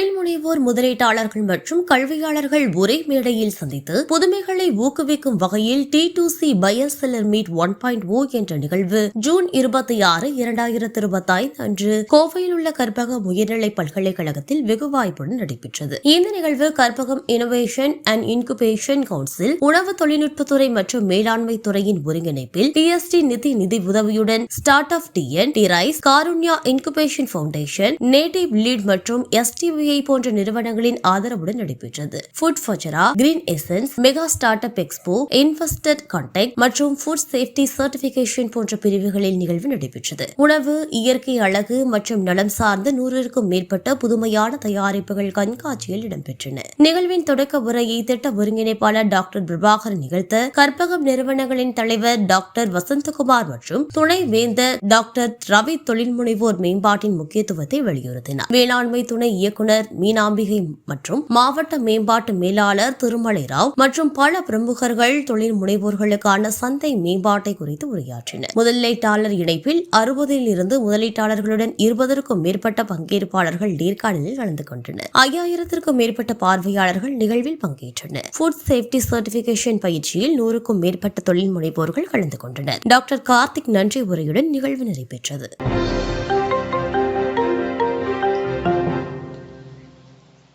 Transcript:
தொழில் முனைவோர் முதலீட்டாளர்கள் மற்றும் கல்வியாளர்கள் ஒரே மேடையில் சந்தித்து புதுமைகளை ஊக்குவிக்கும் வகையில் D to C buyer seller meet one point O என்ற நிகழ்வு ஜூன் இருபத்தி ஆறு இரண்டாயிரத்தி இருபத்தி ஐந்து அன்று கோவையில் உள்ள கற்பகம் உயர்நிலை பல்கலைக்கழகத்தில் வெகு வாய்ப்புடன் நடைபெற்றது. இந்த நிகழ்வு Karpagam innovation and incubation council உணவு தொழில்நுட்பத்துறை மற்றும் மேலாண்மை துறையின் ஒருங்கிணைப்பில் டிஎஸ்டி நிதி நிதி உதவியுடன் start up TN T rise Karunya incubation foundation native lead மற்றும் எஸ்டிவிஐ போன்ற நிறுவனங்களின் ஆதரவுடன் நடைபெற்றது. Food ஃபஜரா green essence mega start up expo invested contact மற்றும் ஃபுட் சேஃப்டி சர்டிபிகேஷன் போன்ற பிரிவுகளில் நிகழ்வு நடைபெற்றது. உணவு இயற்கை அழகு மற்றும் நலம் சார்ந்த நூறுக்கும் மேற்பட்ட புதுமையான தயாரிப்புகள் கண்காட்சியில் இடம்பெற்றன. நிகழ்வின் தொடக்க உரையை திட்ட ஒருங்கிணைப்பாளர் டாக்டர் பிரபாகர் நிகழ்த்த கற்பகம் நிறுவனங்களின் தலைவர் டாக்டர் வசந்தகுமார் மற்றும் துணை வேந்தர் டாக்டர் ரவி தொழில்முனைவோர் மேம்பாட்டின் முக்கியத்துவத்தை வலியுறுத்தினார். வேளாண்மை துணை இயக்குநர் இயக்குனர் மீனாம்பிகை மற்றும் மாவட்ட மேம்பாட்டு மேலாளர் திருமலை ராவ் மற்றும் பல பிரமுகர்கள் தொழில் முனைவோர்களுக்கான சந்தை மேம்பாட்டை குறித்து உரையாற்றினர். முதலீட்டாளர் இணைப்பில் அறுபதில் இருந்து முதலீட்டாளர்களுடன் இருபதற்கும் மேற்பட்ட பங்கேற்பாளர்கள் நேர்காணலில் கலந்து கொண்டனர். ஐயாயிரத்திற்கும் மேற்பட்ட பார்வையாளர்கள் நிகழ்வில் பங்கேற்றனர். ஃபுட் சேஃப்டி சர்டிபிகேஷன் பயிற்சியில் நூறுக்கும் மேற்பட்ட தொழில் முனைவோர்கள் கலந்து கொண்டனர். டாக்டர் கார்த்திக் நன்றி உரையுடன் நிகழ்வு நடைபெற்றது.